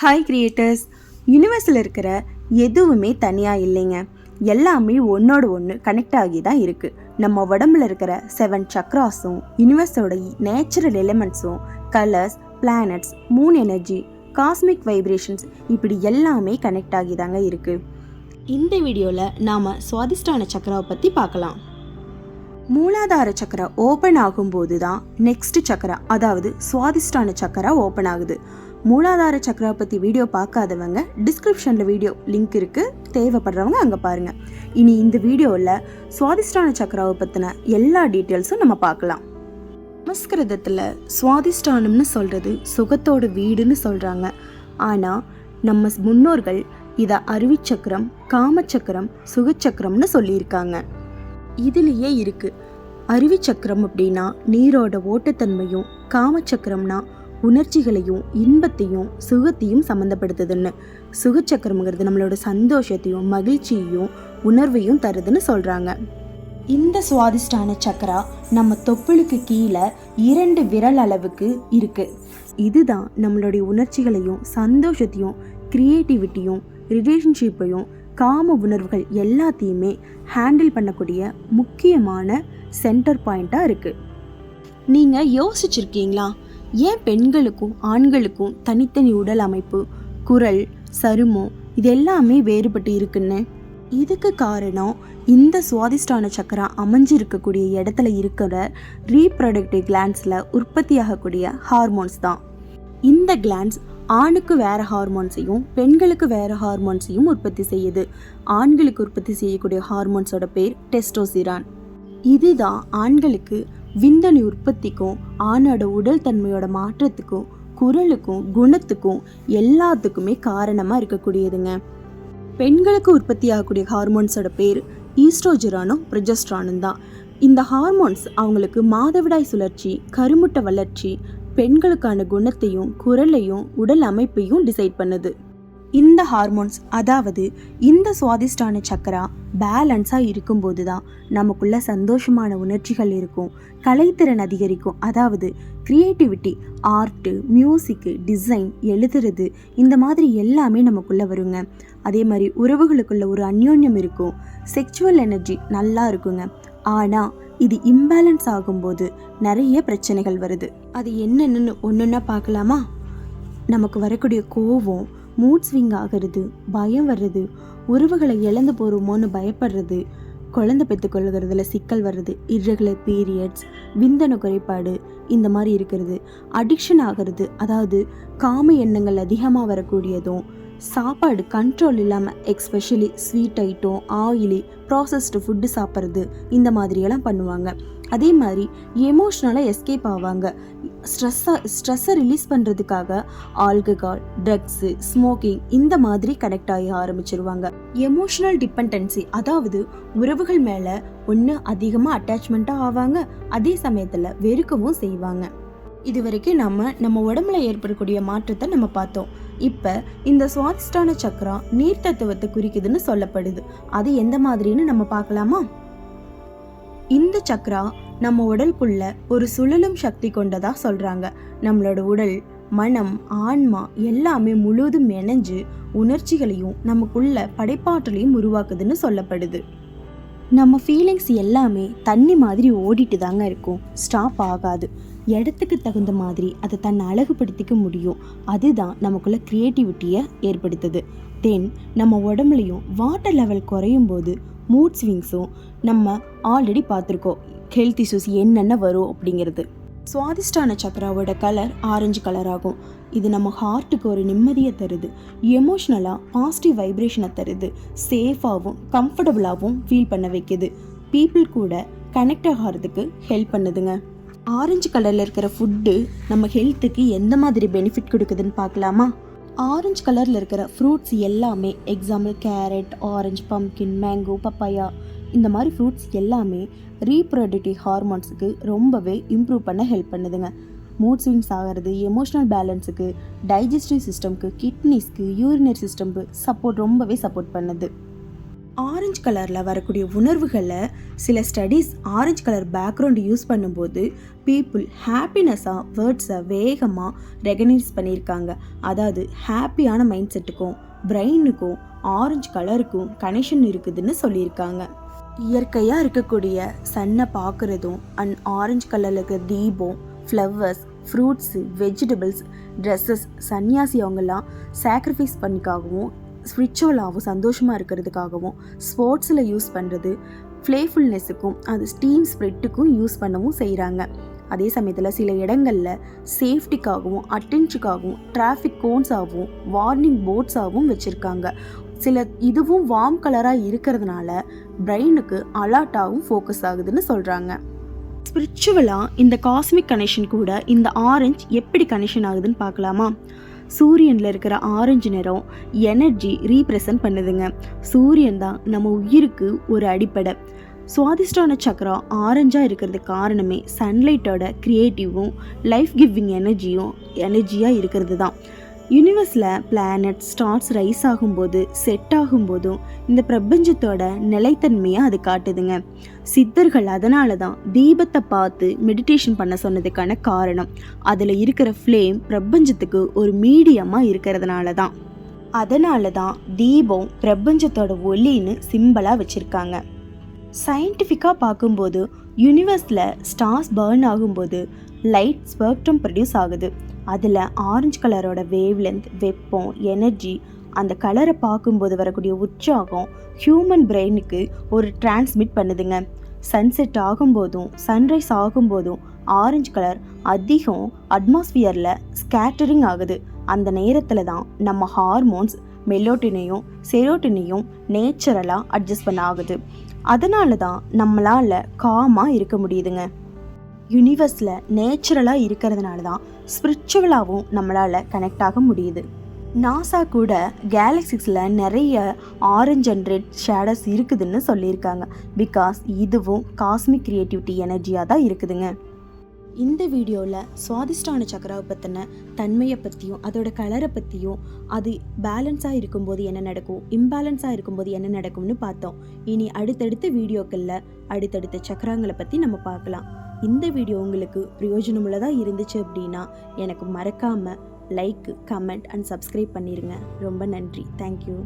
Hi creators யூனிவர்ஸில் இருக்கிற எதுவுமே தனியாக இல்லைங்க. எல்லாமே ஒன்றோட ஒன்று கனெக்ட் ஆகி தான் இருக்குது நம்ம உடம்புல இருக்கிற செவன் சக்ராஸும் யூனிவர்ஸோட natural எலிமெண்ட்ஸும் colours planets moon energy cosmic vibrations இப்படி எல்லாமே கனெக்ட் ஆகி தாங்க இருக்குது இந்த வீடியோவில் நாம் சுவாதிஷ்டான சக்கராவை பற்றி பார்க்கலாம். மூலாதார சக்கரா ஓப்பன் ஆகும்போது தான் நெக்ஸ்ட் சக்கரா அதாவது சுவாதிஷ்டான சக்கரா ஓப்பன் ஆகுது. மூலாதார சக்கரா பற்றி வீடியோ பார்க்காதவங்க டிஸ்கிரிப்ஷனில் வீடியோ லிங்க் இருக்குது தேவைப்படுறவங்க அங்கே பாருங்கள் இனி இந்த வீடியோவில் சுவாதிஷ்டான சக்கராவை பற்றின எல்லா டீட்டெயில்ஸும் நம்ம பார்க்கலாம். சமஸ்கிருதத்தில் சுவாதிஷ்டானம்னு சொல்கிறது சுகத்தோட வீடுன்னு சொல்கிறாங்க ஆனால் நம்ம முன்னோர்கள் இதை அருவிச்சக்கரம் காமச்சக்கரம் சுகச்சக்கரம்னு சொல்லியிருக்காங்க. இதுலேயே இருக்கு. அருவிச்சக்கரம் அப்படின்னா நீரோட ஓட்டத்தன்மையும் காமச்சக்கரம்னா உணர்ச்சிகளையும் இன்பத்தையும் சுகத்தையும் சம்மந்தப்படுத்துதுன்னு சுகச்சக்கரம்ங்கிறது நம்மளோட சந்தோஷத்தையும் மகிழ்ச்சியையும் உணர்வையும் தருதுன்னு சொல்கிறாங்க இந்த சுவாதிஷ்டான சக்கரா நம்ம தொப்புளுக்கு கீழே இரண்டு விரல் அளவுக்கு இருக்குது இதுதான் நம்மளுடைய உணர்ச்சிகளையும் சந்தோஷத்தையும் கிரியேட்டிவிட்டியும் ரிலேஷன்ஷிப்பையும் காம உணர்வுகள் எல்லாத்தையுமே ஹேண்டில் பண்ணக்கூடிய முக்கியமான சென்டர் பாயிண்ட்டாக இருக்குது நீங்கள் யோசிச்சிருக்கீங்களா? ஏன் பெண்களுக்கும் ஆண்களுக்கும் தனித்தனி உடல் அமைப்பு குரல் சருமம் இது எல்லாமே வேறுபட்டு இருக்குன்னு? இதுக்கு காரணம் இந்த சுவாதிஷ்டான சக்கரம் அமைஞ்சிருக்கக்கூடிய இடத்துல இருக்கிற ரீப்ரொடக்டிவ் கிளான்ஸில் உற்பத்தியாகக்கூடிய ஹார்மோன்ஸ் தான். இந்த கிளான்ஸ் ஆணுக்கு வேறு ஹார்மோன்ஸையும் பெண்களுக்கு வேறு ஹார்மோன்ஸையும் உற்பத்தி செய்யுது. ஆண்களுக்கு உற்பத்தி செய்யக்கூடிய ஹார்மோன்ஸோட பேர் டெஸ்டோசிரான் இதுதான் ஆண்களுக்கு விந்தணி உற்பத்திக்கும் ஆணோட உடல் தன்மையோட மாற்றத்துக்கும் குரலுக்கும் குணத்துக்கும் எல்லாத்துக்குமே காரணமாக இருக்கக்கூடியதுங்க. பெண்களுக்கு உற்பத்தி ஆகக்கூடிய ஹார்மோன்ஸோட பேர் ஈஸ்ட்ரோஜெரானும் ப்ரொஜஸ்ட்ரானும் தான். இந்த ஹார்மோன்ஸ் அவங்களுக்கு மாதவிடாய் சுழற்சி கருமுட்டை வளர்ச்சி பெண்களுக்கான குணத்தையும் குரலையும் உடல் அமைப்பையும் டிசைட் பண்ணுது. இந்த ஹார்மோன்ஸ் அதாவது இந்த சுவாதிஷ்டான சக்கரா பேலன்ஸாக இருக்கும்போது தான் நமக்குள்ள சந்தோஷமான உணர்ச்சிகள் இருக்கும் கலைத்திறன் அதிகரிக்கும். அதாவது கிரியேட்டிவிட்டி ஆர்ட்டு மியூசிக்கு டிசைன் எழுதுறது இந்த மாதிரி எல்லாமே நமக்குள்ளே வருங்க. அதே மாதிரி உறவுகளுக்குள்ள ஒரு அந்யோன்யம் இருக்கும். செக்ஷுவல் எனர்ஜி நல்லா இருக்குங்க. ஆனால் இது இம்பேலன்ஸ் ஆகும்போது நிறைய பிரச்சனைகள் வருது. அது என்னென்னு ஒன்றுன்னா பார்க்கலாமா? நமக்கு வரக்கூடிய கோவம் மூட் ஸ்விங் ஆகிறது பயம் வர்றது உறவுகளை இழந்து போகிறோமோன்னு பயப்படுறது குழந்தை பெற்றுக்கொள்கிறதுல சிக்கல் வர்றது இர்ரெகுலர் பீரியட்ஸ் விந்தணு குறைபாடு இந்த மாதிரி இருக்கிறது. அடிக்ஷன் ஆகிறது அதாவது காம எண்ணங்கள் அதிகமாக வரக்கூடியதும் சாப்பாடு கண்ட்ரோல் இல்லாமல் especially sweet item oily processed food சாப்பிட்றது இந்த மாதிரியெல்லாம் பண்ணுவாங்க. அதே மாதிரி எமோஷ்னலாக எஸ்கேப் ஆவாங்க. ஸ்ட்ரெஸ்ஸாக ஸ்ட்ரெஸ்ஸை ரிலீஸ் பண்ணுறதுக்காக ஆல்கஹால் ட்ரக்ஸு ஸ்மோக்கிங் இந்த மாதிரி கனெக்ட் ஆகி ஆரம்பிச்சிருவாங்க. எமோஷ்னல் டிபெண்டன்சி அதாவது உறவுகள் மேலே ஒன்று அதிகமாக அட்டாச்மெண்ட்டாக ஆவாங்க. அதே சமயத்தில் வெறுக்கவும் செய்வாங்க. இது வரைக்கும் நம்ம நம்ம உடம்புல ஏற்படக்கூடிய மாற்றத்தை நம்ம பார்த்தோம். இப்போ இந்த சுவாதிஷ்டான சக்கரா நீர் தத்துவத்தை குறிக்குதுன்னு சொல்லப்படுது. அது எந்த மாதிரின்னு நம்ம பார்க்கலாமா? இந்த சக்கரா நம்ம உடலுக்குள்ள ஒரு சுழலும் சக்தி கொண்டதா சொல்றாங்க. நம்மளோட உடல் மனம் ஆன்மா எல்லாமே முழுவதும் இணைஞ்சு உணர்ச்சிகளையும் நமக்குள்ள படைப்பாற்றலையும் உருவாக்குதுன்னு சொல்லப்படுது. நம்ம ஃபீலிங்ஸ் எல்லாமே தண்ணி மாதிரி ஓடிட்டு தாங்க இருக்கும். ஸ்டாப் ஆகாது. இடத்துக்கு தகுந்த மாதிரி அதை தன்னை அழகுபடுத்திக்க முடியும். அதுதான் நமக்குள்ள க்ரியேட்டிவிட்டியை ஏற்படுத்துது. தென் நம்ம உடம்புலையும் வாட்டர் லெவல் குறையும் போது மூட் ஸ்விங்ஸும் நம்ம ஆல்ரெடி பார்த்துருக்கோம். ஹெல்த் இஷ்யூஸ் என்னென்ன வரும் அப்படிங்கிறது. சுவாதிஷ்டான சக்கராவோட கலர் ஆரஞ்சு கலர் ஆகும். இது நம்ம ஹார்ட்டுக்கு ஒரு நிம்மதியை தருது. எமோஷ்னலாக பாசிட்டிவ் வைப்ரேஷனை தருது. சேஃபாகவும் கம்ஃபர்டபுளாகவும் ஃபீல் பண்ண வைக்குது. பீப்புள் கூட கனெக்ட் ஆகிறதுக்கு ஹெல்ப் பண்ணுதுங்க. ஆரஞ்சு கலரில் இருக்கிற ஃபுட்டு நம்ம ஹெல்த்துக்கு எந்த மாதிரி பெனிஃபிட் கொடுக்குதுன்னு பார்க்கலாமா? ஆரஞ்சு கலரில் இருக்கிற ஃப்ரூட்ஸ் எல்லாமே example carrot orange pumpkin mango papaya இந்த மாதிரி ஃப்ரூட்ஸ் எல்லாமே ரீப்ரொடக்டிவ் ஹார்மோன்ஸுக்கு ரொம்பவே இம்ப்ரூவ் பண்ண ஹெல்ப் பண்ணுதுங்க. மூட் ஸ்விங்ஸ் ஆகிறது எமோஷ்னல் பேலன்ஸுக்கு டைஜஸ்டிவ் சிஸ்டம்க்கு கிட்னிஸ்க்கு யூரினரி சிஸ்டம்க்கு சப்போர்ட் ரொம்பவே சப்போர்ட் பண்ணுது. ஆரஞ்சு கலரில் வரக்கூடிய உணர்வுகளை சில studies orange colour background use பண்ணும்போது பீப்புள் ஹாப்பினஸ்ஸாக வேர்ட்ஸை வேகமாக ரெகனைஸ் பண்ணியிருக்காங்க. அதாவது ஹாப்பியான மைண்ட் செட்டுக்கும் பிரெயினுக்கும் ஆரஞ்சு கலருக்கும் கனெக்ஷன் இருக்குதுன்னு சொல்லியிருக்காங்க. இயற்கையாக இருக்கக்கூடிய சன்னை பார்க்குறதும் அண்ட் ஆரஞ்சு கலரில் இருக்கிற தீபம் ஃப்ளவர்ஸ் ஃப்ரூட்ஸு வெஜிடபிள்ஸ் ட்ரெஸ்ஸஸ் சன்னியாசி அவங்கெல்லாம் சாக்ரிஃபைஸ் பண்ணிக்காகவும் ஸ்பிரிச்சுவலாகவும் சந்தோஷமாக இருக்கிறதுக்காகவும் ஸ்போர்ட்ஸில் யூஸ் பண்ணுறது ஃப்ளேஃபுல்னஸுக்கும் அது ஸ்டீம் ஸ்ப்ரெட்டுக்கும் யூஸ் பண்ணவும் செய்கிறாங்க அதே சமயத்தில் சில இடங்களில் சேஃப்டிக்காகவும் அட்டென்ஷுக்காகவும் டிராஃபிக் கோன்ஸாகவும் வார்னிங் போர்ட்ஸாகவும் வச்சுருக்காங்க. சில இதுவும் வார்ம் கலராக இருக்கிறதுனால பிரெயினுக்கு அலர்ட்டாகவும் ஃபோக்கஸ் ஆகுதுன்னு சொல்கிறாங்க ஸ்பிரிச்சுவலாக இந்த காஸ்மிக் கனெக்ஷன் கூட இந்த ஆரஞ்ச் எப்படி கனெக்ஷன் ஆகுதுன்னு பார்க்கலாமா? சூரியனில் இருக்கிற ஆரஞ்சு நிறம் எனர்ஜி ரீப்ரசன்ட் பண்ணுதுங்க. சூரியன் தான் நம்ம உயிருக்கு ஒரு அடிப்படை. சுவாதிஷ்டான சக்கரம் ஆரஞ்சாக இருக்கிறதுக்கு காரணமே சன்லைட்டோட க்ரியேட்டிவும் லைஃப் கிவிங் எனர்ஜியும் எனர்ஜியாக இருக்கிறது தான். யூனிவர்ஸில் பிளானட் ஸ்டார்ஸ் ரைஸ் ஆகும்போது செட் ஆகும்போதும் இந்த பிரபஞ்சத்தோட நிலைத்தன்மையை அது காட்டுதுங்க. சித்தர்கள் அதனால தான் தீபத்தை பார்த்து மெடிடேஷன் பண்ண சொன்னதுக்கான காரணம். அதில் இருக்கிற ஃப்ளேம் பிரபஞ்சத்துக்கு ஒரு மீடியமாக இருக்கிறதுனால தான் அதனால தான் தீபம் பிரபஞ்சத்தோட ஒலின்னு சிம்பிளாக வச்சுருக்காங்க. சயின்டிஃபிக்காக பார்க்கும்போது யூனிவர்ஸில் ஸ்டார்ஸ் பர்ன் ஆகும்போது லைட் ஸ்பெக்ட்ரம் ப்ரொடியூஸ் ஆகுது. அதில் ஆரஞ்சு கலரோட வேவ் லென்த் வெப்பம் எனர்ஜி அந்த கலரை பார்க்கும்போது வரக்கூடிய உற்சாகம் ஹியூமன் பிரெயினுக்கு ஒரு டிரான்ஸ்மிட் பண்ணுதுங்க. சன்செட் ஆகும்போதும் சன்ரைஸ் ஆகும்போதும் ஆரஞ்சு கலர் அதிகம் அட்மாஸ்பியரில் ஸ்கேட்டரிங் ஆகுது. அந்த நேரத்தில் தான் நம்ம ஹார்மோன்ஸ் மெலோட்டினையும் செரோட்டினையும் நேச்சுரலாக அட்ஜஸ்ட் பண்ண ஆகுது. அதனால தான் நம்மளால் காமாக இருக்க முடியுதுங்க. யூனிவர்ஸில் நேச்சுரலாக இருக்கிறதுனால தான் ஸ்பிரிச்சுவலாகவும் நம்மளால் கனெக்ட் ஆக முடியுது. நாசா கூட கேலக்சிஸில் நிறைய ஆரஞ்ச் அண்ட் ரெட் ஷேடஸ் இருக்குதுன்னு சொல்லியிருக்காங்க. பிகாஸ் இதுவும் காஸ்மிக் கிரியேட்டிவிட்டி எனர்ஜியாக தான் இருக்குதுங்க. இந்த வீடியோவில் சுவாதிஷ்டான சக்கராவை பற்றின தன்மையை பற்றியும் அதோட கலரை பற்றியும் அது பேலன்ஸாக இருக்கும்போது என்ன நடக்கும் இம்பேலன்ஸாக இருக்கும்போது என்ன நடக்கும்னு பார்த்தோம். இனி அடுத்தடுத்த வீடியோக்களில் அடுத்தடுத்த சக்கரங்களை பற்றி நம்ம பார்க்கலாம். இந்த வீடியோ உங்களுக்கு பிரயோஜனமுள்ளதாக இருந்துச்சு அப்படின்னா எனக்கு மறக்காமல் லைக் கமெண்ட் அண்ட் சப்ஸ்கிரைப் பண்ணிடுங்க ரொம்ப நன்றி. தேங்க்யூ